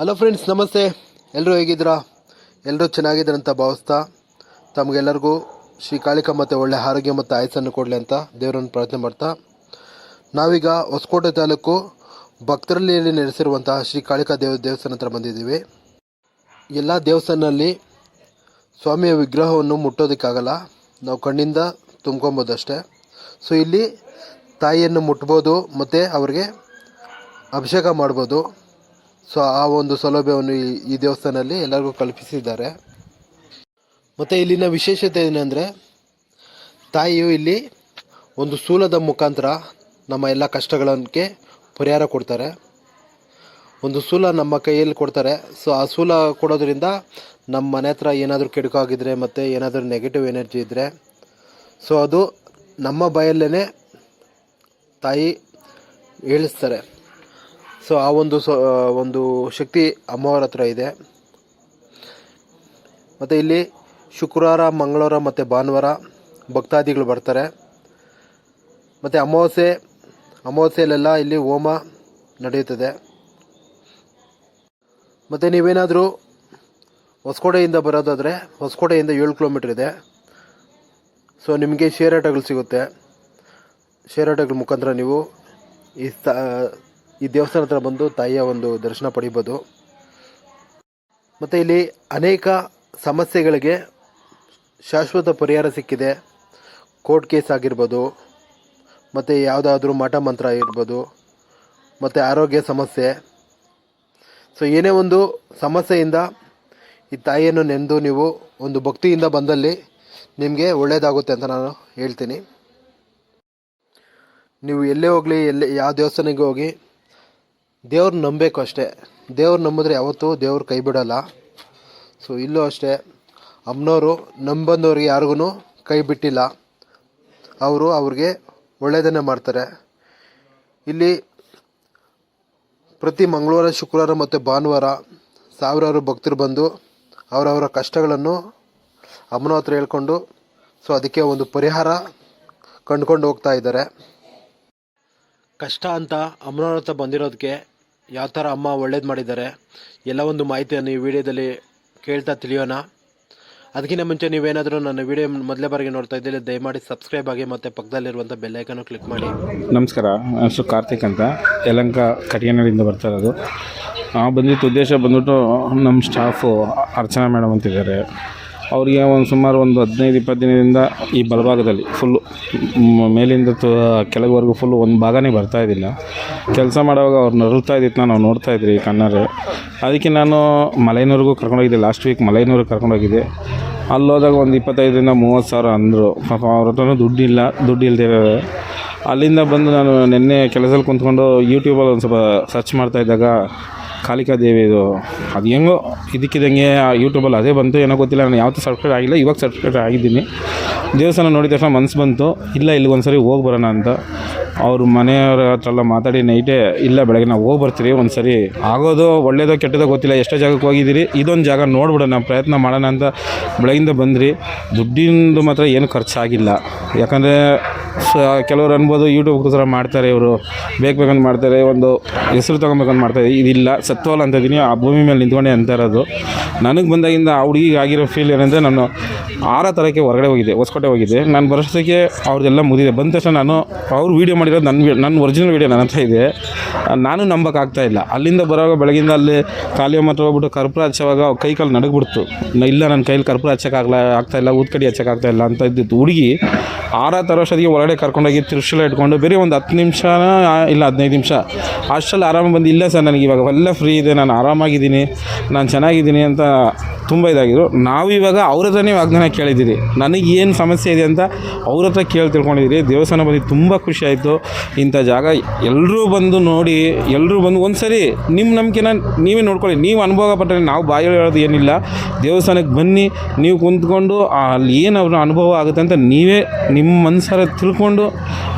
Hello friends ನಮಸ್ತೆ. ಎಲ್ಲರೂ ಹೇಗಿದ್ದೀರಾ? ಎಲ್ಲರೂ ಚೆನ್ನಾಗಿದ್ದೀರ ಅಂತ ಭಾವಿಸ್ತಾ ತಮಗೆಲ್ಲರಿಗೂ ಶ್ರೀ ಮತ್ತು ಒಳ್ಳೆ ಆರೋಗ್ಯ ಮತ್ತು ಆಯಸ್ಸನ್ನು ಕೊಡಲಿ ಅಂತ ದೇವರನ್ನು ಪ್ರಾರ್ಥನೆ ಮಾಡ್ತಾ. ನಾವೀಗ ಹೊಸಕೋಟೆ ತಾಲೂಕು ಭಕ್ತರಲ್ಲಿ ನೆಲೆಸಿರುವಂತಹ ಶ್ರೀ ಕಾಳಿಕಾ ದೇವ ದೇವಸ್ಥಾನ ಹತ್ರ ಬಂದಿದ್ದೀವಿ. ಎಲ್ಲ ದೇವಸ್ಥಾನದಲ್ಲಿ ಸ್ವಾಮಿಯ ವಿಗ್ರಹವನ್ನು ಮುಟ್ಟೋದಕ್ಕಾಗಲ್ಲ. ನಾವು ಕಣ್ಣಿಂದ ತುಂಬ್ಕೊಬೋದು ಅಷ್ಟೇ ಸೊ ಇಲ್ಲಿ ತಾಯಿಯನ್ನು ಮುಟ್ಬೋದು, ಮತ್ತು ಅವ್ರಿಗೆ ಅಭಿಷೇಕ ಮಾಡ್ಬೋದು. ಸೊ ಆ ಒಂದು ಸೌಲಭ್ಯವನ್ನು ಈ ದೇವಸ್ಥಾನದಲ್ಲಿ ಎಲ್ಲರಿಗೂ ಕಲ್ಪಿಸಿದ್ದಾರೆ. ಮತ್ತು ಇಲ್ಲಿನ ವಿಶೇಷತೆ ಏನಂದರೆ, ತಾಯಿಯು ಇಲ್ಲಿ ಒಂದು ಸೂಲದ ಮುಖಾಂತರ ನಮ್ಮ ಎಲ್ಲ ಕಷ್ಟಗಳಕ್ಕೆ ಪರಿಹಾರ ಕೊಡ್ತಾರೆ. ಒಂದು ಸೂಲ ನಮ್ಮ ಕೈಯಲ್ಲಿ ಕೊಡ್ತಾರೆ. ಸೊ ಆ ಸೂಲ ಕೊಡೋದ್ರಿಂದ ನಮ್ಮ ಮನೆ ಹತ್ರ ಏನಾದರೂ ಕೆಡುಕಾಗಿದ್ದರೆ ಮತ್ತು ಏನಾದರೂ ನೆಗೆಟಿವ್ ಎನರ್ಜಿ ಇದ್ದರೆ ಸೊ ಅದು ನಮ್ಮ ಬಾಯಲ್ಲೇ ತಾಯಿ ಹೇಳಿಸ್ತಾರೆ. ಸೊ ಆ ಒಂದು ಒಂದು ಶಕ್ತಿ ಅಮ್ಮವ್ರ ಹತ್ರ ಇದೆ. ಮತ್ತು ಇಲ್ಲಿ ಶುಕ್ರವಾರ, ಮಂಗಳವಾರ ಮತ್ತು ಭಾನುವಾರ ಭಕ್ತಾದಿಗಳು ಬರ್ತಾರೆ. ಮತ್ತು ಅಮಾವಾಸ್ಯೆ, ಅಮಾವಾಸ್ಯೆಯಲ್ಲೆಲ್ಲ ಇಲ್ಲಿ ಹೋಮ ನಡೆಯುತ್ತದೆ. ಮತ್ತು ನೀವೇನಾದರೂ ಹೊಸಕೋಟೆಯಿಂದ ಬರೋದಾದರೆ ಹೊಸಕೋಟೆಯಿಂದ ಏಳು ಕಿಲೋಮೀಟ್ರ್ ಇದೆ. ಸೊ ನಿಮಗೆ ಶೇರ್ ಆಟೋಗಳು ಸಿಗುತ್ತೆ. ಶೇರ್ ಆಟೋಗಳ ಮುಖಾಂತರ ನೀವು ಈ ಈ ದೇವಸ್ಥಾನ ಹತ್ರ ಬಂದು ತಾಯಿಯ ಒಂದು ದರ್ಶನ ಪಡಿಬೋದು. ಮತ್ತು ಇಲ್ಲಿ ಅನೇಕ ಸಮಸ್ಯೆಗಳಿಗೆ ಶಾಶ್ವತ ಪರಿಹಾರ ಸಿಕ್ಕಿದೆ. ಕೋರ್ಟ್ ಕೇಸ್ ಆಗಿರ್ಬೋದು, ಮತ್ತು ಯಾವುದಾದ್ರೂ ಮಠ ಮಂತ್ರ ಆಗಿರ್ಬೋದು, ಮತ್ತು ಆರೋಗ್ಯ ಸಮಸ್ಯೆ. ಸೊ ಏನೇ ಒಂದು ಸಮಸ್ಯೆಯಿಂದ ಈ ತಾಯಿಯನ್ನು ನೆನೆದು ನೀವು ಒಂದು ಭಕ್ತಿಯಿಂದ ಬಂದಲ್ಲಿ ನಿಮಗೆ ಒಳ್ಳೆಯದಾಗುತ್ತೆ ಅಂತ ನಾನು ಹೇಳ್ತೀನಿ. ನೀವು ಎಲ್ಲೇ ಹೋಗಲಿ, ಎಲ್ಲೇ ಯಾವ ದೇವಸ್ಥಾನಕ್ಕೆ ಹೋಗಿ ದೇವ್ರನ್ನ ನಂಬಬೇಕು ಅಷ್ಟೇ. ದೇವ್ರು ನಂಬಿದ್ರೆ ಯಾವತ್ತೂ ದೇವ್ರು ಕೈ ಬಿಡಲ್ಲ. ಸೊ ಇಲ್ಲೂ ಅಷ್ಟೇ. ಅಮ್ಮನವರು ನಂಬಂದವ್ರಿಗೆ ಯಾರಿಗೂ ಕೈ ಬಿಟ್ಟಿಲ್ಲ. ಅವರು ಅವ್ರಿಗೆ ಒಳ್ಳೆಯದನ್ನೇ ಮಾಡ್ತಾರೆ. ಇಲ್ಲಿ ಪ್ರತಿ ಮಂಗಳವಾರ, ಶುಕ್ರವಾರ ಮತ್ತು ಭಾನುವಾರ ಸಾವಿರಾರು ಭಕ್ತರು ಬಂದು ಅವರವರ ಕಷ್ಟಗಳನ್ನು ಅಮ್ಮನ ಹತ್ರ ಹೇಳ್ಕೊಂಡು, ಸೊ, ಅದಕ್ಕೆ ಒಂದು ಪರಿಹಾರ ಕಂಡುಕೊಂಡು ಹೋಗ್ತಾ ಇದ್ದಾರೆ. ಕಷ್ಟ ಅಂತ ಅಮ್ಮನವ್ರ ಹತ್ರ ಬಂದಿರೋದಕ್ಕೆ ಯಾವ ಥರ ಅಮ್ಮ ಒಳ್ಳೇದು ಮಾಡಿದ್ದಾರೆ, ಎಲ್ಲ ಒಂದು ಮಾಹಿತಿಯನ್ನು ಈ ವಿಡಿಯೋದಲ್ಲಿ ಕೇಳ್ತಾ ತಿಳಿಯೋಣ. ಅದಕ್ಕಿಂತ ಮುಂಚೆ ನೀವೇನಾದರೂ ನನ್ನ ವಿಡಿಯೋ ಮೊದಲೇ ಬಾರಿಗೆ ನೋಡ್ತಾ ಇದ್ದರೆ ದಯಮಾಡಿ ಸಬ್ಸ್ಕ್ರೈಬ್ ಆಗಿ ಮತ್ತು ಪಕ್ಕದಲ್ಲಿರುವಂಥ ಬೆಲ್ಲೈಕನ್ನು ಕ್ಲಿಕ್ ಮಾಡಿ. ನಮಸ್ಕಾರ ಹೆಸರು ಕಾರ್ತಿಕ್ ಅಂತ. ಯಲಂಕ ಕಟಿಯನಹಳ್ಳಿಯಿಂದ ಬರ್ತಾ ಇರೋದು. ಬಂದಿದ್ದ ಉದ್ದೇಶ ಬಂದ್ಬಿಟ್ಟು ನಮ್ಮ ಸ್ಟಾಫು ಅರ್ಚನಾ ಮೇಡಮ್ ಅಂತಿದ್ದಾರೆ. ಅವರಿಗೆ ಒಂದು ಸುಮಾರು ಒಂದು ಹದಿನೈದು, ಇಪ್ಪತ್ತು ದಿನದಿಂದ ಈ ಬಲಭಾಗದಲ್ಲಿ ಫುಲ್ಲು ಮೇಲಿಂದ ತ, ಕೆಳಗವರೆಗೂ ಫುಲ್ಲು ಒಂದು ಭಾಗನೇ ಬರ್ತಾ ಇದ್ದಿಲ್ಲ. ಕೆಲಸ ಮಾಡುವಾಗ ಅವ್ರು ನರಳ್ತಾ ಇದ್ದಿತ್ತು ನಾವು ನೋಡ್ತಾ ಇದ್ರಿ ಕಣ್ಣಾರೆ. ಅದಕ್ಕೆ ನಾನು ಮಲೈನೂರಿಗೂ ಕರ್ಕೊಂಡೋಗಿದ್ದೆ ಲಾಸ್ಟ್ ವೀಕ್ ಮಲೈನೂರಿಗೆ ಕರ್ಕೊಂಡೋಗಿದ್ದೆ ಅಲ್ಲಿ ಹೋದಾಗ ಒಂದು ಇಪ್ಪತ್ತೈದರಿಂದ ಮೂವತ್ತು ಸಾವಿರ ಅಂದರು. ಪಾಪ ಅವ್ರ ಹತ್ರನೂ ದುಡ್ಡಿಲ್ಲ ದುಡ್ಡು ಇಲ್ಲದೆ ಅಲ್ಲಿಂದ ಬಂದು ನಾನು ನಿನ್ನೆ ಕೆಲಸದಲ್ಲಿ ಕುಂತ್ಕೊಂಡು ಯೂಟ್ಯೂಬಲ್ಲಿ ಒಂದು ಸ್ವಲ್ಪ ಸರ್ಚ್ ಮಾಡ್ತಾ ಇದ್ದಾಗ ದೇವಿ ಇದು. ಅದು ಹೆಂಗೋ ಇದಕ್ಕಿದಂಗೆ ಯೂಟ್ಯೂಬಲ್ಲಿ ಅದೇ ಬಂತು. ಏನೋ ಗೊತ್ತಿಲ್ಲ, ನಾನು ಯಾವತ್ತೂ ಸಬ್ಸ್ಕ್ರೈಬ್ ಆಗಿಲ್ಲ. ಇವಾಗ ಸಬ್ಸ್ಕ್ರೈಬ್ ಆಗಿದ್ದೀನಿ. ದೇವಸ್ಥಾನ ನೋಡಿದ ತಕ್ಷಣ ಮನಸ್ಸು ಬಂತು. ಇಲ್ಲ ಇಲ್ಲಿಗೆ ಒಂದು ಸರಿ ಹೋಗಿ ಬರೋಣ ಅಂತ. ಅವ್ರ ಮನೆಯವ್ರ ಹತ್ರ ಎಲ್ಲ ಮಾತಾಡಿ ನೈಟೇ ಇಲ್ಲ, ಬೆಳಗ್ಗೆ ನಾವು ಹೋಗಿ ಬರ್ತೀರಿ ಒಂದು ಸರಿ ಆಗೋದು ಒಳ್ಳೇದೋ ಕೆಟ್ಟದೋ ಗೊತ್ತಿಲ್ಲ, ಎಷ್ಟೋ ಜಾಗಕ್ಕೆ ಹೋಗಿದ್ದೀರಿ, ಇದೊಂದು ಜಾಗ ನೋಡ್ಬಿಡೋಣ ಪ್ರಯತ್ನ ಮಾಡೋಣ ಅಂತ ಬೆಳಗಿಂದ ಬಂದ್ರಿ. ದುಡ್ಡಿಂದು ಮಾತ್ರ ಏನು ಖರ್ಚಾಗಿಲ್ಲ. ಯಾಕಂದರೆ, ಸ, ಕೆಲವರು ಅನ್ಬೋದು ಯೂಟ್ಯೂಬ್ಗೋಸ್ಕರ ಮಾಡ್ತಾರೆ ಇವರು. ಬೇಕು ಬೇಕಂತ ಮಾಡ್ತಾರೆ, ಒಂದು ಹೆಸರು ತೊಗೊಬೇಕಂತ ಮಾಡ್ತಾರೆ. ಇದಿಲ್ಲ ಸತ್ವಲ್ಲ ಅಂತ ಇದ್ದೀನಿ ಆ ಭೂಮಿ ಮೇಲೆ ನಿಂತ್ಕೊಂಡೆ ಅಂತ ಇರೋದು. ನನಗೆ ಬಂದಾಗಿಂದ ಆ ಹುಡುಗಿಗೆ ಆಗಿರೋ ಫೀಲ್ ಏನಂದರೆ, ನಾನು ಆರ ಥರಕ್ಕೆ ಹೊರಗಡೆ ಹೋಗಿದ್ದೆ, ಹೊಸಕೋಟೆ ಹೋಗಿದ್ದೆ. ನಾನು ಬರೋಷ್ಟಕ್ಕೆ ಅವ್ರದ್ದೆಲ್ಲ ಮುಗಿದಿದೆ ಬಂದ ತಕ್ಷಣ ನಾನು ಅವ್ರು ವೀಡಿಯೋ ಮಾಡಿರೋದು ನನ್ನ ನನ್ನ ಒರಿಜಿನಲ್ ವೀಡಿಯೋ ನನ್ನ ಹತ್ರ ಇದೆ. ನಾನು ನಂಬಕ್ಕಾಗ್ತಾ ಇಲ್ಲ. ಅಲ್ಲಿಂದ ಬರೋವಾಗ ಬೆಳಗಿಂದ ಅಲ್ಲಿ ಖಾಲಿ ಮಾತ್ರ ಹೋಗ್ಬಿಟ್ಟು ಕರ್ಪೂರ ಹಚ್ಚೋವಾಗ ಕೈ ಕಾಲು ನಡಗ್ಬಿಡ್ತು. ಇಲ್ಲ, ನನ್ನ ಕೈಲಿ ಕರ್ಪೂರ ಹಚ್ಚೋಕ್ಕಾಗಲ್ಲ ಆಗ್ತಾ ಇಲ್ಲ, ಊದ್ಕಡಿ ಹಚ್ಚೋಕ್ಕಾಗ್ತಾ ಇಲ್ಲ ಅಂತ ಇದ್ದಿತ್ತು. ಹುಡುಗಿ ಆರ ತರೋಷ್ಟೊತ್ತಿಗೆ ಹೊರಗಡೆ ಕರ್ಕೊಂಡೋಗಿ ತಿರುಶಲ ಇಟ್ಕೊಂಡು ಬೇರೆ ಒಂದು ಹತ್ತು ನಿಮಿಷನ, ಇಲ್ಲ ಹದಿನೈದು ನಿಮಿಷ ಅಷ್ಟಲ್ಲಿ ಆರಾಮ ಬಂದು, ಇಲ್ಲ ಸರ್ ನನಗೆ ಇವಾಗ ಎಲ್ಲ ಫ್ರೀ ಇದೆ, ನಾನು ಆರಾಮಾಗಿದ್ದೀನಿ, ನಾನು ಚೆನ್ನಾಗಿದ್ದೀನಿ ಅಂತ ತುಂಬ ಇದಾಗಿದ್ರು. ನಾವು ಇವಾಗ ಅವ್ರ ಹತ್ರನೇ ವಾಗ್ದಾನ ಕೇಳಿದ್ದೀರಿ. ನನಗೆ ಏನು ಸಮಸ್ಯೆ ಇದೆ ಅಂತ ಅವ್ರ ಹತ್ರ ಕೇಳಿ ತಿಳ್ಕೊಂಡಿದ್ದೀರಿ. ದೇವಸ್ಥಾನ ಬಂದು ತುಂಬ ಖುಷಿ ಆಯಿತು. ಇಂಥ ಜಾಗ ಎಲ್ಲರೂ ಬಂದು ನೋಡಿ ಎಲ್ಲರೂ ಬಂದು ಒಂದು ಸರಿ ನಿಮ್ಮ ನಂಬಿಕೆನ ನೀವೇ ನೋಡ್ಕೊಳ್ಳಿ. ನೀವು ಅನುಭವ ಪಟ್ಟರೆ ನಾವು ಬಾಯಿ ಹೇಳೋದು ಏನಿಲ್ಲ. ದೇವಸ್ಥಾನಕ್ಕೆ ಬನ್ನಿ, ನೀವು ಕುಂತ್ಕೊಂಡು ಅಲ್ಲಿ ಏನು ಅನುಭವ ಆಗುತ್ತೆ ಅಂತ ನೀವೇ ನಿಮ್ಮ ಮನಸ್ಸಾರ ತಿಳ್ಕೊಂಡು,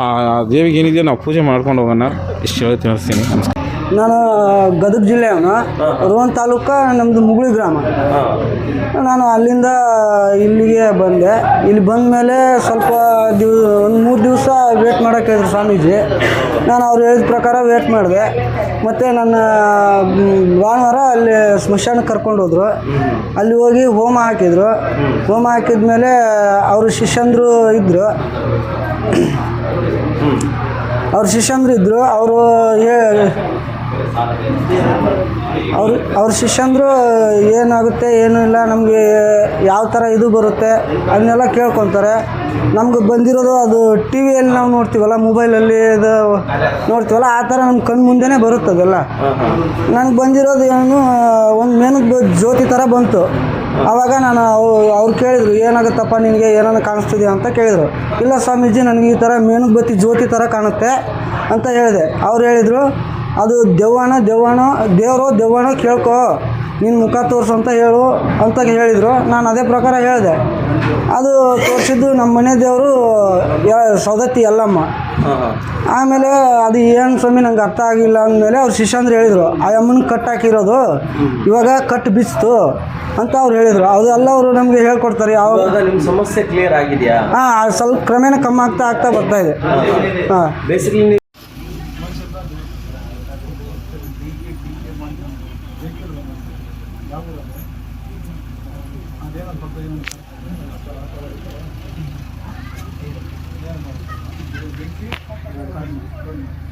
ಆ ದೇವಿಗೆ ಏನಿದೆಯೋ ನಾವು ಪೂಜೆ ಮಾಡ್ಕೊಂಡು ಹೋಗೋಣ. ಇಷ್ಟು ಹೇಳಿ ತಿಳಿಸ್ತೀನಿ. ನಮಸ್ಕಾರ. ನಾನು ಗದಗ ಜಿಲ್ಲೆಯವನು ರೋಹನ್ ತಾಲೂಕ ನಮ್ಮದು ಮುಗುಳಿ ಗ್ರಾಮ. ನಾನು ಅಲ್ಲಿಂದ ಇಲ್ಲಿಗೆ ಬಂದೆ. ಇಲ್ಲಿ ಬಂದ ಮೇಲೆ ಸ್ವಲ್ಪ ದಿವ್ ಒಂದು ಮೂರು ದಿವಸ ವೇಟ್ ಮಾಡೋಕೆ ಹೇಳಿದ್ರು ಸ್ವಾಮೀಜಿ. ನಾನು ಅವ್ರು ಹೇಳಿದ ಪ್ರಕಾರ ವೇಟ್ ಮಾಡಿದೆ. ಮತ್ತು ನನ್ನ ಭಾನುವಾರ ಅಲ್ಲಿ ಸ್ಮಶಾನಕ್ಕೆ ಕರ್ಕೊಂಡು ಹೋದರು. ಅಲ್ಲಿ ಹೋಗಿ ಹೋಮ ಹಾಕಿದ್ರು. ಹೋಮ. ಹಾಕಿದ ಮೇಲೆ ಅವರು ಶಿಷ್ಯಂದರು ಇದ್ದರು ಅವ್ರ ಶಿಷ್ಯಂದ್ರು ಇದ್ದರು ಅವರು ಅವ್ರು ಅವ್ರ ಶಿಷ್ಯಂದ್ರು, ಏನಾಗುತ್ತೆ, ಏನು ಇಲ್ಲ, ನಮಗೆ ಯಾವ ಥರ ಇದು ಬರುತ್ತೆ ಅದನ್ನೆಲ್ಲ ಕೇಳ್ಕೊತಾರೆ. ನಮ್ಗೆ ಬಂದಿರೋದು ಅದು ಟಿ ವಿಯಲ್ಲಿ ನಾವು ನೋಡ್ತೀವಲ್ಲ, ಮೊಬೈಲಲ್ಲಿ ಇದು ನೋಡ್ತೀವಲ್ಲ, ಆ ಥರ ನಮ್ಮ ಕಣ್ಣು ಮುಂದೆನೇ ಬರುತ್ತೆ ಅದೆಲ್ಲ ನನಗೆ ಬಂದಿರೋದು ಏನು, ಒಂದು ಮೇನದ ಜ್ಯೋತಿ ಥರ ಬಂತು. ಆವಾಗ ನಾನು ಅವ್- ಅವ್ರು ಕೇಳಿದರು, ಏನಾಗುತ್ತಪ್ಪ ನಿನಗೆ, ಏನಾನ ಕಾಣಿಸ್ತಿದೆ ಅಂತ ಕೇಳಿದರು. ಇಲ್ಲ ಸ್ವಾಮೀಜಿ, ನನಗೆ ಈ ಥರ ಮೇನದ ಬತ್ತಿ ಜ್ಯೋತಿ ಥರ ಕಾಣುತ್ತೆ ಅಂತ ಹೇಳಿದೆ. ಅವ್ರು ಹೇಳಿದರು ಅದು ದೆವ್ವನ ದೆವ್ವನೋ ದೇವರು ದೆವ್ವನೋ ಕೇಳ್ಕೊ. ನಿನ್ನ ಮುಖ ತೋರಿಸು ಅಂತ ಹೇಳು ಅಂತ ಹೇಳಿದರು. ನಾನು ಅದೇ ಪ್ರಕಾರ ಹೇಳಿದೆ. ಅದು ತೋರಿಸಿದ್ದು ನಮ್ಮ ಮನೆ ದೇವರು ಸೌದತ್ತಿ ಎಲ್ಲಮ್ಮ ಆಮೇಲೆ ಅದು ಏನು ಸ್ವಾಮಿ ನಂಗೆ ಅರ್ಥ ಆಗಿಲ್ಲ ಅಂದಮೇಲೆ ಅವ್ರು ಶಿಷ್ಯಂದ್ರೆ ಹೇಳಿದರು ಆ ಅಮ್ಮನ ಕಟ್ ಹಾಕಿರೋದು ಇವಾಗ ಕಟ್ ಬಿಸ್ತು ಅಂತ ಅವ್ರು ಹೇಳಿದರು. ಅದೆಲ್ಲ ಅವರು ನಮಗೆ ಹೇಳ್ಕೊಡ್ತಾರೆ. ಯಾವ ಇವಾಗ ನಿಮ್ಮ ಸಮಸ್ಯೆ ಕ್ಲಿಯರ್ ಆಗಿದೆಯಾ? ಹಾಂ ಸ್ವಲ್ಪ ಕ್ರಮೇಣ ಕಮ್ಮಿ ಆಗ್ತಾ ಆಗ್ತಾ ಬರ್ತಾ ಇದೆ. ಹಾಂ ಬೇಸಿಕಲಿ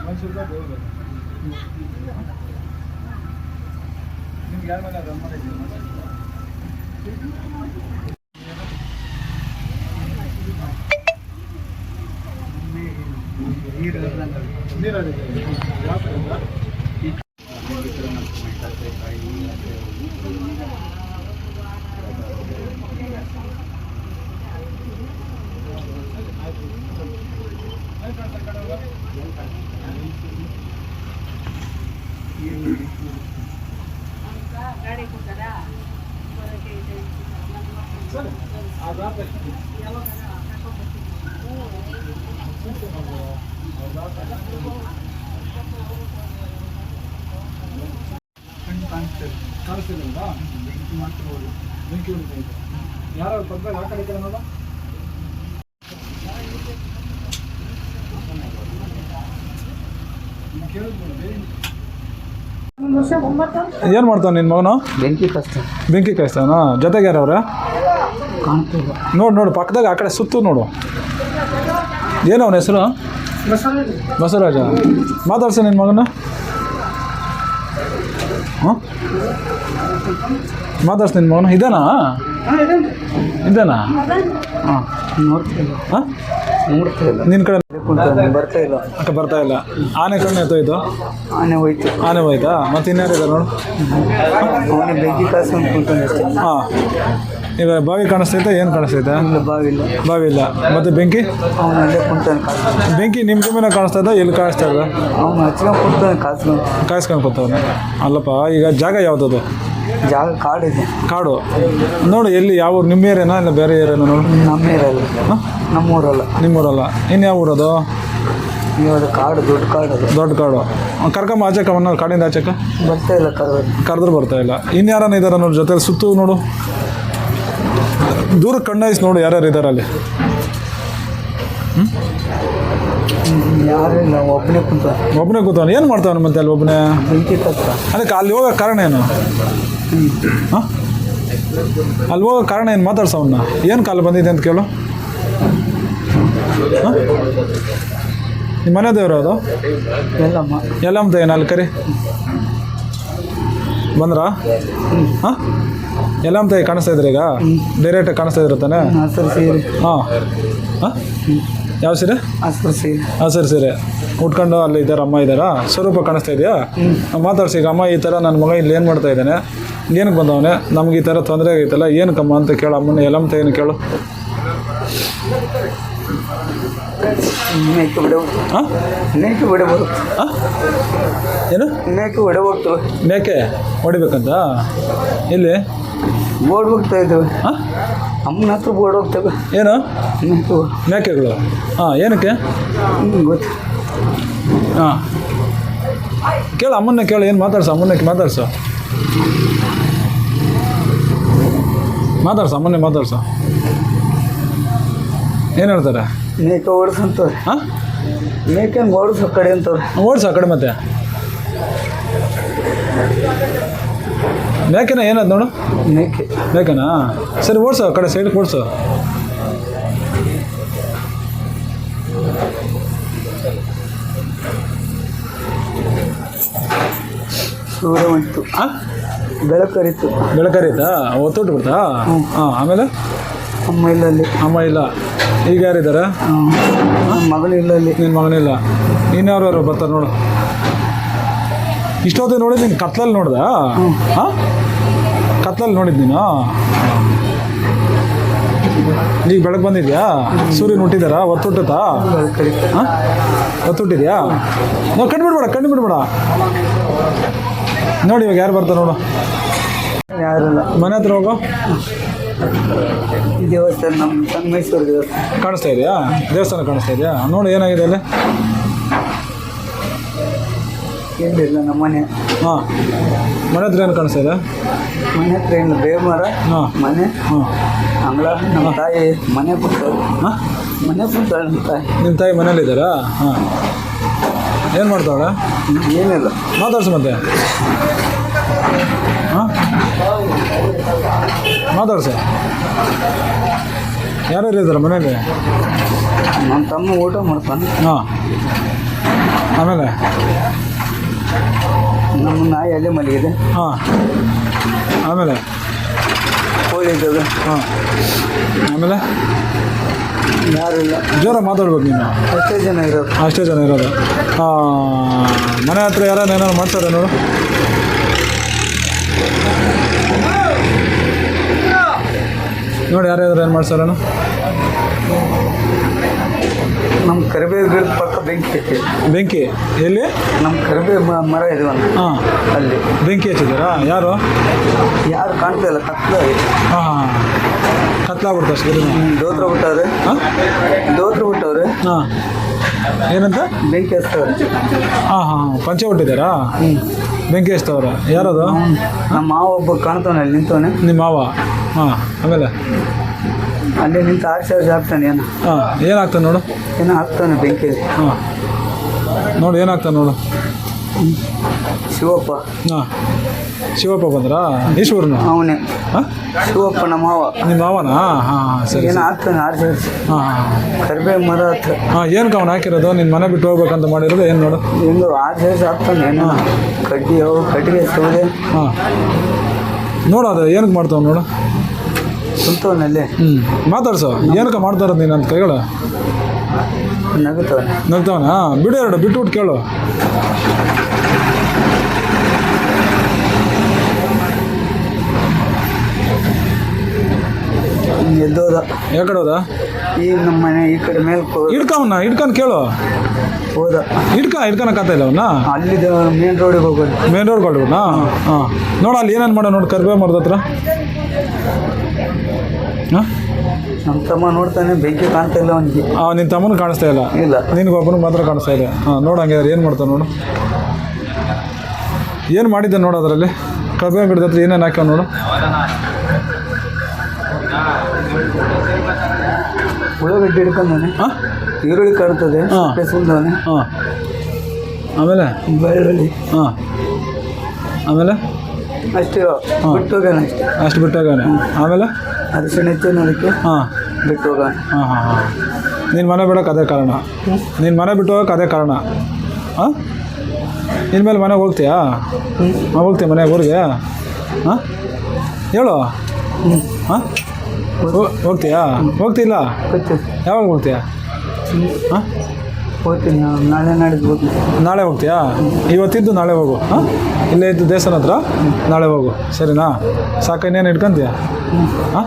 ಮೈಸೂರಿಗೆ ಹೋಗೋದು ನಿಮ್ಗೆ ಯಾರ ಮೇಲೆ ರನ್ ಮಾಡಿದ್ದೀವಿ ನೀರು ನೀರು ಕಾಣಿಸ್ತಿಲ್ಲ ಬೆಂಕಿ ಮಾತ್ರ ಬೆಂಕಿ ಯಾರು ಪಕ್ಕದಲ್ಲಿ ಆ ಕಡೆ ಕಡೆ ಏನು ಮಾಡ್ತಾನೆ ನಿನ್ನ ಮಗನು? ಬೆಂಕಿ ಕಷ್ಟ ಬೆಂಕಿ ಕಾಯಿಸ್ತಾನ ಜೊತೆಗೆ ಯಾರವ್ರ? ಕಾಣ್ತಿಲ್ಲ ನೋಡು ನೋಡು ಪಕ್ಕದಾಗ ಆ ಕಡೆ ಸುತ್ತು ನೋಡು. ಏನು ಅವನ ಹೆಸರು? ಬಸವರಾಜ. ಮಾತಾಡ್ಸ ನಿನ್ನ ಮಗನ. ಹಾಂ? ಮಾತಾಡ್ಸ ನಿನ್ನ ಮಗನ. ಇದಾನಾ? ಇದಾನಾ? ಹಾಂ. ಹಾಂ? ನಿನ್ನ ಕಡೆ ಬರ್ತಾ ಇಲ್ಲ. ಅಕ್ಕ ಬರ್ತಾ ಇಲ್ಲ. ಆನೆ ಕಣ್ಣು ಎತ್ತೋಯ್ತು ಆನೆ ಹೋಯ್ತು. ಆನೆ ಹೋಯ್ತಾ? ಮತ್ತೆ ಇನ್ಯಾರಿದ್ದಾರೆ ನೋಡು. ಅವನೇ ಬೆಂಕಿ ಕಾಸು ಅಷ್ಟೇ ಹಾಂ. ಈಗ ಬಾವಿ ಕಾಣಿಸ್ತೈತೆ ಏನು ಕಾಣಿಸ್ತೈತೆ? ಇಲ್ಲ ಬಾವಿಲ್ಲ ಬಾವಿ ಇಲ್ಲ. ಮತ್ತೆ ಬೆಂಕಿ? ಅವನು ಅಲ್ಲೇ ಕುಂತಾನೆ. ಬೆಂಕಿ ನಿಮ್ಮ ಕಮ್ಮಿನ ಕಾಣಿಸ್ತಾ ಇದ್ದ ಎಲ್ಲಿ ಕಾಣಿಸ್ತಾ ಇದ್ದ ಅವನು ಹಚ್ಕೊಂಡು ಕುಂತಾನೆ ಕಾಸ್ಕೊಂಡು. ಕಾಯಿಸ್ಕೊಂಡು ಕೂತವನು. ಅಲ್ಲಪ್ಪ ಈಗ ಜಾಗ ಯಾವುದದು? ಜಾಗ ಕಾಡಿದೆ ಕಾಡು. ನೋಡು ಎಲ್ಲಿ ಯಾವ ಊರು? ನಿಮ್ಮ ಏರಿಯಾನ ಇಲ್ಲ ಬೇರೆ ಏರಿಯಾನ ನೋಡು? ನಮ್ಮ ಇರಲ್ಲ ನಮ್ಮೂರಲ್ಲ. ನಿಮ್ಮೂರಲ್ಲ. ಇನ್ನು ಯಾವ ಊರದು ಇವಾಗ ಕಾಡು ದೊಡ್ಡ ಕಾಡು ಅದು. ದೊಡ್ಡ ಕಾಡು. ಕರ್ಕಮ್ಮ ಆಚೆಕವನ್ನ ಕಾಡಿಂದ ಆಚೆಕ? ಬರ್ತಾ ಇಲ್ಲ ಕರ್ದು ಕರೆದ್ರೆ ಬರ್ತಾ ಇಲ್ಲ. ಇನ್ನು ಯಾರನ್ನ ಇದ್ದಾರೆ ನೋಡು ಜೊತೆ ಸುತ್ತು ನೋಡು. ದೂರ ಕಣ್ಣಾಯಿಸಿ ನೋಡು ಯಾರ್ಯಾರು ಇದ್ದಾರೆ ಅಲ್ಲಿ. ಯಾರಿಲ್ಲ ಒಬ್ಬನೇ ಕೂತ ಒಬ್ಬನೇ ಕೂತವನು. ಏನು ಮಾಡ್ತಾವನು ಮತ್ತೆ ಅಲ್ಲಿ ಒಬ್ಬನೇ ಬೆಂಕಿ ಅದಕ್ಕೆ ಅಲ್ಲಿ ಹೋಗೋ ಕಾರಣ ಏನು? ಹಾಂ? ಅಲ್ಲಿ ಹೋಗೋ ಕಾರಣ ಏನು ಮಾತಾಡ್ಸವನ್ನ ಏನು ಕಾಲು ಬಂದಿದೆ ಅಂತ ಕೇಳು. ಹಾಂ? ನಿಮ್ಮ ಮನೆ ದೇವರು ಅದು? ಎಲ್ಲಮ್ಮ ಎಲ್ಲಮ್ಮ ಏನು ಅಲ್ಲಿ ಕರಿ. ಬಂದ್ರಾ? ಹಾಂ? ಎಲ್ಲಮ್ಮ ತಾಯಿ ಕಾಣಿಸ್ತಾ ಇದ್ರಿ ಈಗ? ಡೈರೆಕ್ಟ್ ಕಾಣಿಸ್ತಾ ಇದ್ರ ತಾನೆ? ಹಾಂ. ಹಾಂ? ಯಾವ ಸೀರೆ? ಹಾಂ ಸರಿ. ಸರಿ. ಉಟ್ಕೊಂಡು ಅಲ್ಲಿ ಇದ್ದಾರೆ ಅಮ್ಮ ಇದ್ದಾರಾ? ಸ್ವರೂಪ ಕಾಣಿಸ್ತಾ ಇದೆಯಾ? ಮಾತಾಡ್ಸಿ ಈಗ ಅಮ್ಮ ಈ ಥರ ನನ್ನ ಮಗ ಇಲ್ಲಿ ಏನು ಮಾಡ್ತಾ ಇದ್ದಾನೆ? ಏನಕ್ಕೆ ಬಂದವನೆ? ನಮ್ಗೆ ಈ ಥರ ತೊಂದರೆ ಆಗೈತಲ್ಲ ಏನಕ್ಕಮ್ಮ ಅಂತ ಕೇಳು ಅಮ್ಮನ ಎಲ್ಲಮ್ಮ ಏನು ಕೇಳು? ಇನ್ನೇಕೆ ಬಿಡ? ಹಾಂ ಇನ್ನೇಕೆ ಬಿಡಬಹುದು ಹಾಂ ಏನು? ಮೇಕೆ ಒಡೆ ಹೊಡಿಬೇಕಂತ? ಇಲ್ಲಿ? ಓಡ್ಬೇಕು ಹಾಂ ಅಮ್ಮನ ಹತ್ರ ಬೋರ್ಡ್ ಹೋಗ್ತೇವೆ ಏನು? ಮೇಕೆಗಳು? ಹಾಂ ಏನಕ್ಕೆ? ಗೊತ್ತು. ಹಾಂ. ಕೇಳು ಅಮ್ಮನ್ನ ಕೇಳು ಏನು ಮಾತಾಡ್ಸು ಅಮ್ಮನ್ನ ಮಾತಾಡ್ಸು. ಮಾತಾಡ್ಸು ಅಮ್ಮನ್ನೇ ಮಾತಾಡ್ಸು. ಏನು ಹೇಳ್ತಾರೆ? ಮೇಕೆ ಓಡಿಸಂತವ್ರೆ. ಹಾಂ? ಮೇಕೆ ಓಡಿಸೋ ಕಡೆ ಅಂತವ್ರೆ. ಓಡಿಸೋ ಕಡೆ ಮತ್ತೆ. ಮೇಕೆನ ಏನದು ನೋಡು? ಮೇಕೆ. ಮೇಕೆನಾ? ಸರಿ ಓಡಿಸೋ ಕಡೆ ಸೈಡ್ ಓಡಿಸು. ಸೂರ್ಯ ಬಂತು. ಹಾಂ ಬೆಳಕರಿತು. ಬೆಳಕರಿತಾ? ಒತ್ತೊಟ್ಟು ಬಿಡ್ತಾ ಹಾಂ ಆಮೇಲೆ? ಅಮ್ಮ ಇಲ್ಲಲ್ಲಿ. ಅಮ್ಮ ಇಲ್ಲ. ಈಗ ಯಾರಿದ್ದಾರೆ? ಮಗನ ಇಲ್ಲಲ್ಲಿ. ನಿನ್ನ ಮಗನಿಲ್ಲ ಇನ್ಯಾರು ಬರ್ತಾರೆ ನೋಡು. ಇಷ್ಟೊತ್ತು ನೋಡಿ ನೀನು ಕತ್ಲಲ್ಲಿ ನೋಡ್ದಾ ಹಾಂ ಕತ್ಲಲ್ಲಿ ನೋಡಿದ್ದು ನೀನು? ಈಗ ಬೆಳಗ್ಗೆ ಬಂದಿದ್ಯಾ? ಸೂರ್ಯನ ಹುಟ್ಟಿದಾರ? ಒತ್ತುಟ್ಟತಾ ಹುಟ್ಟುತ್ತಾ? ಹಾಂ? ಒತ್ತುಟ್ಟಿದ್ಯಾ ನಾವು ಕಣ್ಣು ಬಿಡ್ಬೇಡ ಕಣ್ಣು ಬಿಡ್ಬೇಡ. ನೋಡಿ ಇವಾಗ ಯಾರು ಬರ್ತಾರೆ ನೋಡು. ಯಾರಿಲ್ಲ ಮನೆ ಹತ್ರ ಹೋಗೋ. ದೇವಸ್ಥಾನ ನಮ್ಮ ಮೈಸೂರು ದೇವಸ್ಥಾನ. ಕಾಣಿಸ್ತಾ ಇದೆಯಾ? ದೇವಸ್ಥಾನ ಕಾಣಿಸ್ತಾ ಇದೆಯಾ? ನೋಡು ಏನಾಗಿದೆ ಅಲ್ಲಿ? ಏನಿಲ್ಲ ನಮ್ಮ ಮನೆ. ಹಾಂ. ಮನೆ ಹತ್ರ ಏನು ಕಾಣಿಸ್ತಾ ಇದೆ? ಮನೆ ಹತ್ರ ಏನು ಬೇವು ಮರ ಹಾಂ. ಮನೆ ಹಾಂ. ಅಂಗಳ ನಮ್ಮ ತಾಯಿ ಮನೆ ಪುಟ್ಟ ಹಾಂ? ಮನೆ ಪುಟ್ಟ ನಮ್ಮ ತಾಯಿ. ನಿಮ್ಮ ತಾಯಿ ಮನೇಲಿದ್ದಾರಾ ಹಾಂ. ಏನು ಮಾಡ್ತಾವಳ ಏನಿಲ್ಲ. ಮಾತಾಡ್ಸು ಮತ್ತೆ. ಹಾಂ? ಮಾತಾಡ್ಸು. ಯಾರ್ಯಾರು ಇದ್ದಾರೆ ಮನೇಲಿ? ನಮ್ಮ ತಮ್ಮ ಊಟ ಮಾಡ್ತಾನೆ. ಹಾಂ. ಆಮೇಲೆ? ನಮ್ಮ ನಾಯಿ ಅಲ್ಲೇ ಮಲಗಿದೆ. ಹಾಂ. ಆಮೇಲೆ? ಕೋಳಿ ಇದ್ದದ್ದು. ಹಾಂ. ಆಮೇಲೆ? ಯಾರು ಇಲ್ಲ ಜೋರ ಮಾತಾಡ್ಬೇಕು ನೀನು. ಅಷ್ಟೇ ಜನ ಇರೋದು. ಅಷ್ಟೇ ಜನ ಇರೋದು. ಹಾಂ ಮನೆ ಹತ್ರ ಯಾರನ್ನ ಏನಾದ್ರು ಮಾಡ್ತಾರೆ ನೋಡು. ನೋಡಿ ಯಾರ್ಯಾರು ಏನು ಮಾಡ್ಸಾರೇನು ನಮ್ಮ ಕರಿಬೇವು ಗಿಡದ ಪಕ್ಕ ಬೆಂಕಿ ಐತಿ. ಬೆಂಕಿ ಎಲ್ಲಿ? ನಮ್ಮ ಕರಿಬೇವು ಮ- ಮರ ಇದೆ ಒಂದು. ಹಾಂ. ಅಲ್ಲಿ. ಬೆಂಕಿ ಹಚ್ಚಿದ್ದೀರಾ? ಯಾರು? ಯಾರು ಕಾಣ್ತಾ ಇಲ್ಲ ಕತ್ಲ ಹಾಂ ಹಾಂ ಕತ್ಲಾಗ್ಬಿಡ್ತು ಅಷ್ಟು ಗಿಡ ದೋತ್ರ ಬಿಟ್ಟವ್ರೆ ಹಾಂ? ದೋತ್ರ ಬಿಟ್ಟವ್ರೆ ಹಾಂ. ಏನಂತ? ಬೆಂಕಿ ಹಚ್ತವ್ರೆ. ಹಾಂ ಹಾಂ ಪಂಚೆ ಹೊಟ್ಟಿದ್ದಾರಾ? ಬೆಂಕಿ ಹಚ್ತವ್ರ. ಯಾರದು? ನಮ್ಮ ಮಾವ ಒಬ್ಬ ಕಾಣ್ತಾನೆ ಅಲ್ಲಿ ನಿಂತವನೆ. ನಿಮ್ಮ ಮಾವ? ಹಾಂ ಆಮೇಲೆ? ಅಲ್ಲಿ ನಿಂತು ಆರ್ಚಾರ್ಜ್ ಹಾಕ್ತಾನೆ ಏನೋ? ಹಾಂ ಏನಾಗ್ತಾನೆ ನೋಡು. ಏನೋ ಆಗ್ತಾನೆ ಬೆಂಕಿ ಹಾಂ. ನೋಡು ಏನಾಗ್ತಾನೆ ನೋಡು. ಶಿವಪ್ಪ. ಹಾಂ. ಶಿವಪ್ಪ ಬಂದ್ರಾ? ಈಶ್ವರನು? ಅವನೇ. ಹಾಂ? ಶಿವಪ್ಪ ನಮ್ಮ ಮಾವ. ನಿಮ್ಮ ಮಾವನಾ? ಹಾಂ ಹಾಂ ಸರಿ ಏನೋ ಹಾಕ್ತಾನೆ ಆರ್ಚಾರ್ಜ್ ಹಾಂ ಹಾಂ ಮರ ಹತ್ರ. ಹಾಂ ಏನಕ್ಕೆ ಅವ್ನು ಹಾಕಿರೋದು? ನಿನ್ನ ಮನೆ ಬಿಟ್ಟು ಹೋಗ್ಬೇಕಂತ ಮಾಡಿರೋದು ಏನು ನೋಡು? ಹೆಂಗೋ ಆರ್ಚಾರ್ಜ್ ಆಗ್ತಾನೆ ಏನೋ? ಕಡ್ಡಿ ಅವು ಕಟ್ಟಿಗೆ ಸೌದೆ ಹಾಂ. ನೋಡು ಅದು ಏನಕ್ಕೆ ಮಾಡ್ತಾವ ನೋಡು? ಕುಂತವನಲ್ಲಿ ಹ್ಞೂ ಮಾತಾಡ್ಸು. ಏನಕ್ಕೆ ಮಾಡ್ತಾ ಇರೋದು ನೀನು ಅಂತ ಕೈಗಳು? ನಗುತ್ತವನೆ? ನಗ್ತಾವನಾ ಬಿಡು ಎರಡು ಬಿಟ್ಬಿಟ್ಟು ಕೇಳು. ಎದ್ದೋದ ಯಾಕಡೆ ಹೋದ? ಈಗ ನಮ್ಮ ಮನೆ ಈ ಕಡೆ ಮೇಲೆ ಹಿಡ್ಕವನ್ನ ಹಿಡ್ಕೊಂಡು ಕೇಳು. ಹೋದ. ಹಿಡ್ಕ ಹಿಡ್ಕೊಳಕ್ಕಾಗ್ತಾ ಇಲ್ಲ ಅವನ್ನ ಅಲ್ಲಿದ್ದ ಮೇನ್ ರೋಡಿಗೆ ಹೋಗೋದು. ಮೇನ್ ರೋಡ್ ಹೊಡ್ಬೋಣ ಹಾಂ ನೋಡು ಅಲ್ಲಿ ಏನೇನು ಮಾಡೋ ನೋಡಿ ಕರ್ಬೇವು ಮಾಡ್ದತ್ರ ಹಾಂ? ನಮ್ಮ ತಮ್ಮ ನೋಡ್ತಾನೆ ಬೆಂಕಿ ಕಾಣ್ತಾ ಇಲ್ಲ ಅವನಿಗೆ. ನಿನ್ನ ತಮ್ಮನ ಕಾಣಿಸ್ತಾ ಇಲ್ಲ? ಇಲ್ಲ. ನಿನಗೆ ಒಬ್ಬನಿಗೆ ಮಾತ್ರ ಕಾಣಿಸ್ತಾ ಇದೆ. ಹಾಂ ನೋಡು ಹಂಗಿದ್ರೆ ಏನು ಮಾಡ್ತಾನೆ ನೋಡು. ಏನು ಮಾಡಿದ್ದೆ ನೋಡು ಅದರಲ್ಲಿ? ಕರ್ಬೇವು ಗಿಡದ ಹತ್ರ ಏನೇನು ಹಾಕ್ಯಾವ ನೋಡು. ಉಳ್ಳಾಗಡ್ಡಿ ಹಿಡ್ಕೊಂಡವನೆ. ಹಾಂ? ಈರುಳ್ಳಿ ಕಾಣ್ತದೆ ಹಾ. ಹಾಂ. ಆಮೇಲೆ? ಬೆಳ್ಳುಳ್ಳಿ ಹಾಂ. ಆಮೇಲೆ? ಅಷ್ಟೇ ಬಿಟ್ಟು ಹೋಗೋಣ ಅಷ್ಟು. ಅಷ್ಟು ಬಿಟ್ಟಾಗಾನೆ ಆಮೇಲೆ? ಅರಿಶಿಣ ಹೆಚ್ಚೇನು ಅದಕ್ಕೆ ಹಾಂ. ಬಿಟ್ಟು ಹೋಗೋಣ ಹಾಂ ಹಾಂ ಹಾಂ. ನಿನ್ನ ಮನೆ ಬಿಡೋಕೆ ಅದೇ ಕಾರಣ. ನಿನ್ನ ಮನೆ ಬಿಟ್ಟು ಹೋಗೋಕೆ ಅದೇ ಕಾರಣ. ಹಾಂ? ಇನ್ಮೇಲೆ ಮನೆಗೆ ಹೋಗ್ತೀಯಾ? ಹಾಂ ಹೋಗ್ತೀಯ ಮನೆಗೆ ಊರಿಗೆ? ಹಾಂ? ಹೇಳು. ಹಾಂ? ಹೋಗ್ತೀಯಾ? ಹೋಗ್ತಿಲ್ಲ? ಯಾವಾಗ ಹೋಗ್ತೀಯಾ? ಹಾಂ? ಹೋಗ್ತೀನಿ ನಾನು ನಾಳೆ ನಾಡಿದ್ದು ಹೋಗ್ತೀನಿ. ನಾಳೆ ಹೋಗ್ತೀಯಾ? ಇವತ್ತಿದ್ದು ನಾಳೆ ಹೋಗು ಹಾಂ? ಇಲ್ಲೇ ಇದ್ದು ದೇವಸ್ಥಾನ ಹತ್ರ? ನಾಳೆ ಹೋಗು ಸರಿನಾ? ಸಾಕು ಇನ್ನೇನು ಇಟ್ಕೊಂತೀಯಾ? ಹಾಂ?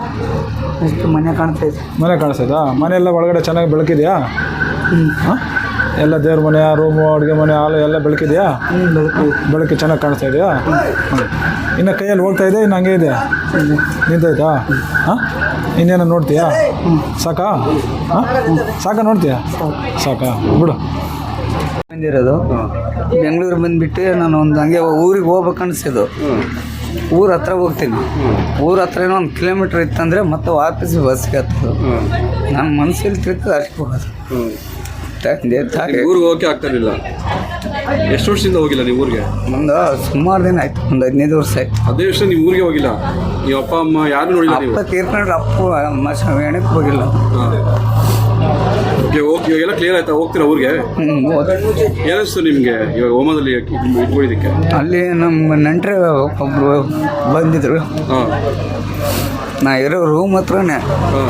ಅಷ್ಟು ಮನೆ ಕಾಣ್ತಾ ಇದೆ. ಮನೆ ಕಾಣಿಸ್ತದಾ ಮನೆ ಎಲ್ಲ ಒಳಗಡೆ ಚೆನ್ನಾಗಿ ಬೆಳಕಿದೆಯಾ? ಹಾಂ? ಎಲ್ಲ ದೇವ್ರ ಮನೆ ರೂಮು ಅಡುಗೆ ಮನೆ ಹಾಲು ಎಲ್ಲ ಬೆಳಕಿದೆಯಾ? ಬೆಳಕು ಬೆಳಕು ಚೆನ್ನಾಗಿ ಕಾಣಿಸ್ತಾ ಇದೆಯಾ? ಇನ್ನು ಕೈಯಲ್ಲಿ ಹೋಗ್ತಾ ಇದೆ ಇನ್ನು ಹಂಗೆ ಇದೆಯಾ? ನಿಂತೈತಾ ಹಾಂ? ಇನ್ನೇನು ನೋಡ್ತೀಯಾ? ಸಾಕಾ? ಸಾಕ ಸಾಕಾ ನೋಡ್ತೀಯಾ? ಸಾಕಾ ಬಿಡು. ಬಂದಿರೋದು. ಬೆಂಗಳೂರು ಬಂದುಬಿಟ್ಟು ನಾನು ಒಂದು ಹಂಗೆ ಊರಿಗೆ ಹೋಗ್ಬೇಕು ಅನಿಸಿದ್ದು. ಊರ ಹತ್ರ ಹೋಗ್ತೀನಿ. ಊರ ಹತ್ರ ಏನೋ ಒಂದು ಕಿಲೋಮೀಟ್ರ್ ಇತ್ತಂದರೆ ಮತ್ತೆ ವಾಪಸ್ ಬಸ್ಗೆ ಹತ್ತದು. ನನ್ನ ಮನಸ್ಸಲ್ಲಿ ತಿರ್ತದೆ ಅಷ್ಟು ಹೋಗೋದು. ಊರಿಗೆ ಹೋಗಿ ಆಗ್ತಿರ್ಲಿಲ್ಲ ಎಷ್ಟು ವರ್ಷದಿಂದ ಹೋಗಿಲ್ಲ ನೀವು ಊರಿಗೆ? ಒಂದು ಸುಮಾರು ದಿನ ಆಯ್ತು. ಒಂದು ಹದಿನೈದು ವರ್ಷ ಆಯ್ತು. ಹದಿನೈದು ವರ್ಷ ನೀವು ಊರಿಗೆ ಹೋಗಿಲ್ಲ? ನೀವು ಅಪ್ಪ ಅಮ್ಮ ಯಾರು ನೋಡಿಲ್ಲ ನೀವು? ಅಪ್ಪ ತೀರ್ಕೊಂಡ್ರೆ. ಅಪ್ಪ ಅಮ್ಮ ಸಮಯಕ್ಕೆ ಹೋಗಿಲ್ಲ. ಓಕೆ ಓಕೆ ಇವಾಗೆಲ್ಲ ಕ್ಲಿಯರ್ ಆಯ್ತಾ? ಹೋಗ್ತೀರಾ ಊರಿಗೆ? ಏನಿಸ್ತು ನಿಮಗೆ ಇವಾಗ ಹೋಮದಲ್ಲಿ ಇಟ್ಕೊಂಡಿದ್ದಕ್ಕೆ? ಅಲ್ಲಿ ನಮ್ಮ ನೆಂಟರು ಒಬ್ಬರು ಬಂದಿದ್ರು. ಹಾಂ. ನಾ ಇರೋ ರೂಮ್ ಹತ್ರನೇ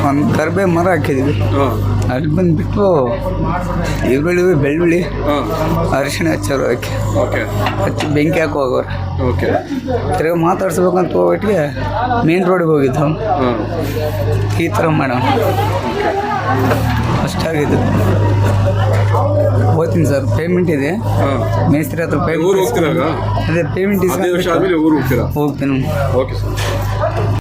ಒಂದು ಕರ್ಬೇ ಮರ ಹಾಕಿದ್ವಿ. ಅಲ್ಲಿ ಬಂದುಬಿಟ್ಟು ಈರುಳ್ಳಿ ಬೆಳ್ಳುಳ್ಳಿ ಅರಿಶಿಣ ಹಚ್ಚೋರು ಹಾಕಿ ಓಕೆ. ಹಚ್ಚಿ ಬೆಂಕಿ ಹಾಕಿ ಹೋಗೋರು ಓಕೆ. ತಿರ್ಗಿ ಮಾತಾಡ್ಸ್ಬೇಕಂತ ಹೋಗ್ಬಿಟ್ಟಿಗೆ ಮೇನ್ ರೋಡಿಗೆ ಹೋಗಿದ್ದು. ಹಾಂ. ಈ ಥರ ಮೇಡಮ್ ಅಷ್ಟಾಗಿದ್ದು ಹೋಗ್ತೀನಿ ಸರ್. ಪೇಮೆಂಟ್ ಇದೆ. ಹಾಂ. ಮೇಸ್ತ್ರಿ ಹತ್ರ ಊರು ಪೇಮೆಂಟ್ ಅದೇ ಪೇಮೆಂಟ್ ಹೋಗ್ತೀನಿ. Okay sir.